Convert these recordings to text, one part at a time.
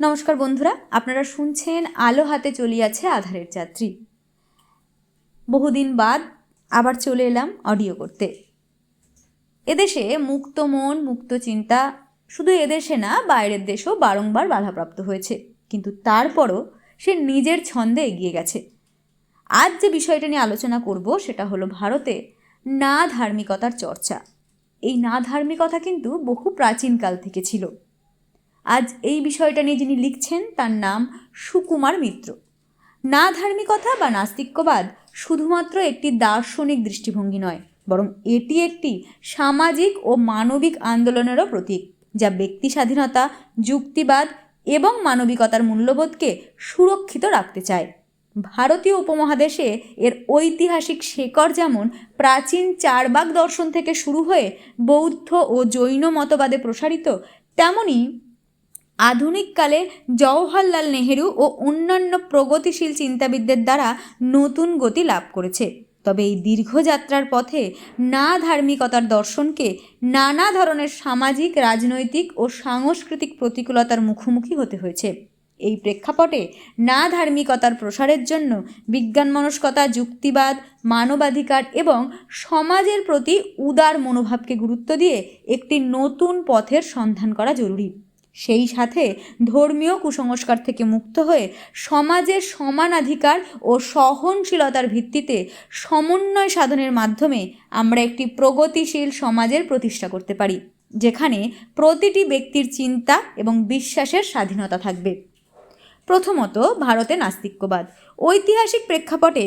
নমস্কার বন্ধুরা, আপনারা শুনছেন আলো হাতে চলিয়াছে আধারের যাত্রী। বহুদিন বাদ আবার চলে এলাম অডিও করতে। এদেশে মুক্ত মন, মুক্ত চিন্তা শুধু এদেশে না, বাইরের দেশেও বারংবার বাধাপ্রাপ্ত হয়েছে। কিন্তু তারপরও সে নিজের ছন্দে এগিয়ে গেছে। আজ যে বিষয়টা নিয়ে আলোচনা করব, সেটা হলো ভারতে না ধার্মিকতার চর্চা। এই না ধার্মিকতা কিন্তু বহু প্রাচীনকাল থেকে ছিল। আজ এই বিষয়টা নিয়ে যিনি লিখছেন তার নাম সুকুমার মিত্র। না ধার্মিকতা বা নাস্তিক্যবাদ শুধুমাত্র একটি দার্শনিক দৃষ্টিভঙ্গি নয়, বরং এটি একটি সামাজিক ও মানবিক আন্দোলনেরও প্রতীক, যা ব্যক্তি স্বাধীনতা, যুক্তিবাদ এবং মানবিকতার মূল্যবোধকে সুরক্ষিত রাখতে চায়। ভারতীয় উপমহাদেশে এর ঐতিহাসিক শেকড় যেমন প্রাচীন চারবাগ দর্শন থেকে শুরু হয়ে বৌদ্ধ ও জৈন মতবাদে প্রসারিত, তেমনি আধুনিককালে জওহরলাল নেহেরু ও অন্যান্য প্রগতিশীল চিন্তাবিদদের দ্বারা নতুন গতি লাভ করেছে। তবে এই দীর্ঘযাত্রার পথে না ধার্মিকতার দর্শনকে নানা ধরনের সামাজিক, রাজনৈতিক ও সাংস্কৃতিক প্রতিকূলতার মুখোমুখি হতে হয়েছে। এই প্রেক্ষাপটে না ধার্মিকতার প্রসারের জন্য বিজ্ঞান মনস্কতা, যুক্তিবাদ, মানবাধিকার এবং সমাজের প্রতি উদার মনোভাবকে গুরুত্ব দিয়ে একটি নতুন পথের সন্ধান করা জরুরি। সেই সাথে ধর্মীয় কুসংস্কার থেকে মুক্ত হয়ে সমাজের সমানাধিকার ও সহনশীলতার ভিত্তিতে সমন্বয় সাধনের মাধ্যমে আমরা একটি প্রগতিশীল সমাজের প্রতিষ্ঠা করতে পারি, যেখানে প্রতিটি ব্যক্তির চিন্তা এবং বিশ্বাসের স্বাধীনতা থাকবে। প্রথমত ভারতে নাস্তিক্যবাদ। ঐতিহাসিক প্রেক্ষাপটে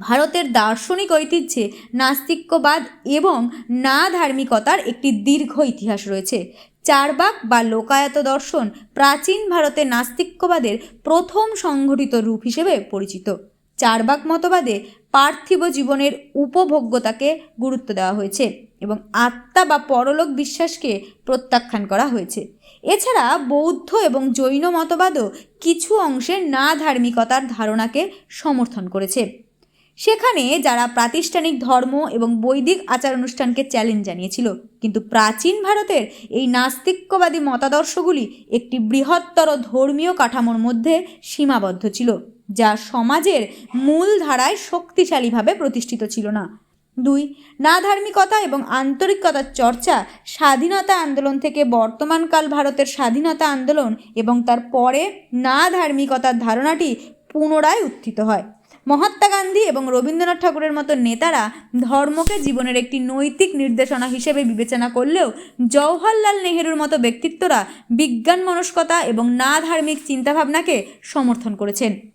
ভারতের দার্শনিক ঐতিহ্যে নাস্তিক্যবাদ এবং না ধার্মিকতার একটি দীর্ঘ ইতিহাস রয়েছে চারবাক বা লোকায়ত দর্শন প্রাচীন ভারতে নাস্তিক্যবাদের প্রথম সংগঠিত রূপ হিসেবে পরিচিত। চারবাক মতবাদে পার্থিব জীবনের উপভোগ্যতাকে গুরুত্ব দেওয়া হয়েছে এবং আত্মা বা পরলোক বিশ্বাসকে প্রত্যাখ্যান করা হয়েছে। এছাড়া বৌদ্ধ এবং জৈন মতবাদও কিছু অংশের না ধার্মিকতার ধারণাকে সমর্থন করেছে। সেখানে যারা প্রাতিষ্ঠানিক ধর্ম এবং বৈদিক আচার অনুষ্ঠানকে চ্যালেঞ্জ জানিয়েছিল, কিন্তু প্রাচীন ভারতের এই নাস্তিক্যবাদী মতাদর্শগুলি একটি বৃহত্তর ধর্মীয় কাঠামোর মধ্যে সীমাবদ্ধ ছিল, যা সমাজের মূল ধারায় শক্তিশালীভাবে প্রতিষ্ঠিত ছিল না। দুই না ধার্মিকতা এবং আন্তরিকতার চর্চা স্বাধীনতা আন্দোলন থেকে বর্তমানকাল ভারতের স্বাধীনতা আন্দোলন এবং তার পরে না ধার্মিকতার ধারণাটি পুনরায় উত্থিত হয়। মহাত্মা গান্ধী এবং রবীন্দ্রনাথ ঠাকুরের মতো নেতারা ধর্মকে জীবনের একটি নৈতিক নির্দেশনা হিসেবে বিবেচনা করলেও জওহরলাল নেহেরুর মতো ব্যক্তিত্বরা বিজ্ঞান মনস্কতা এবং না ধার্মিক চিন্তাভাবনাকে সমর্থন করেছেন।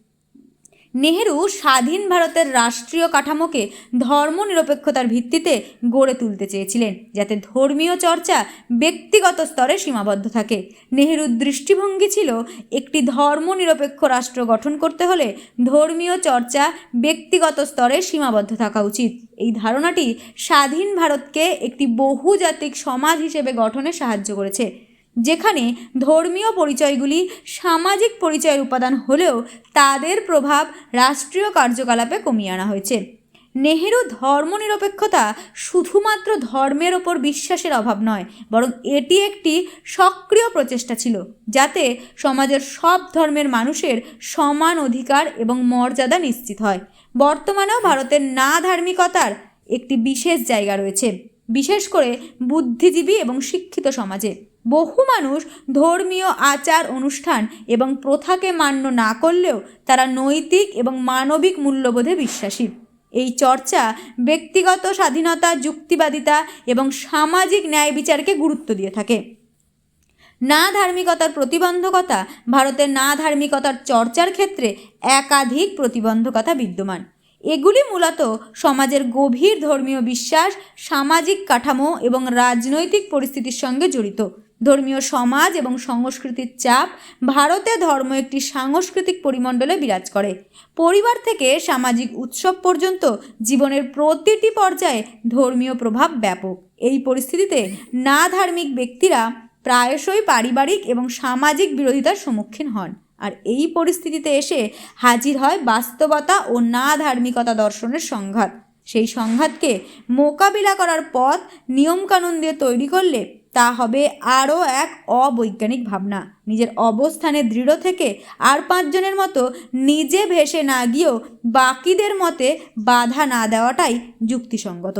নেহেরু স্বাধীন ভারতের রাষ্ট্রীয় কাঠামোকে ধর্মনিরপেক্ষতার ভিত্তিতে গড়ে তুলতে চেয়েছিলেন, যাতে ধর্মীয় চর্চা ব্যক্তিগত স্তরে সীমাবদ্ধ থাকে। নেহেরুর দৃষ্টিভঙ্গি ছিল একটি ধর্মনিরপেক্ষ রাষ্ট্র গঠন করতে হলে ধর্মীয় চর্চা ব্যক্তিগত স্তরে সীমাবদ্ধ থাকা উচিত। এই ধারণাটি স্বাধীন ভারতকে একটি বহুজাতিক সমাজ হিসেবে গঠনে সাহায্য করেছে। যেখানে ধর্মীয় পরিচয়গুলি সামাজিক পরিচয়ের উপাদান হলেও তাদের প্রভাব রাষ্ট্রীয় কার্যকলাপে কমিয়ে আনা হয়েছে। নেহেরু ধর্মনিরপেক্ষতা শুধুমাত্র ধর্মের ওপর বিশ্বাসের অভাব নয়, বরং এটি একটি সক্রিয় প্রচেষ্টা ছিল, যাতে সমাজের সব ধর্মের মানুষের সমান অধিকার এবং মর্যাদা নিশ্চিত হয়। বর্তমানেও ভারতের না ধার্মিকতার একটি বিশেষ জায়গা রয়েছে, বিশেষ করে বুদ্ধিজীবী এবং শিক্ষিত সমাজে। বহু মানুষ ধর্মীয় আচার, অনুষ্ঠান এবং প্রথাকে মান্য না করলেও তারা নৈতিক এবং মানবিক মূল্যবোধে বিশ্বাসী। এই চর্চা ব্যক্তিগত স্বাধীনতা, যুক্তিবাদিতা এবং সামাজিক ন্যায় বিচারকে গুরুত্ব দিয়ে থাকে। না ধার্মিকতার প্রতিবন্ধকতা ভারতের না ধার্মিকতার চর্চার ক্ষেত্রে একাধিক প্রতিবন্ধকতা বিদ্যমান। এগুলি মূলত সমাজের গভীর ধর্মীয় বিশ্বাস, সামাজিক কাঠামো এবং রাজনৈতিক পরিস্থিতির সঙ্গে জড়িত। ধর্মীয় সমাজ এবং সংস্কৃতির চাপ ভারতে ধর্ম একটি সাংস্কৃতিক পরিমণ্ডলে বিরাজ করে। পরিবার থেকে সামাজিক উৎসব পর্যন্ত জীবনের প্রতিটি পর্যায়ে ধর্মীয় প্রভাব ব্যাপক। এই পরিস্থিতিতে না ধার্মিক ব্যক্তিরা প্রায়শই পারিবারিক এবং সামাজিক বিরোধিতার সম্মুখীন হন। আর এই পরিস্থিতিতে এসে হাজির হয় বাস্তবতা ও না ধার্মিকতা দর্শনের সংঘাত। সেই সংঘাতকে মোকাবিলা করার পথ নিয়মকানুন দিয়ে তৈরি করলে তা হবে আরও এক অবৈজ্ঞানিক ভাবনা। নিজের অবস্থানে দৃঢ় থেকে আর পাঁচজনের মতো নিজে ভেসে না গিয়েও বাকিদের মতে বাধা না দেওয়াটাই যুক্তিসঙ্গত।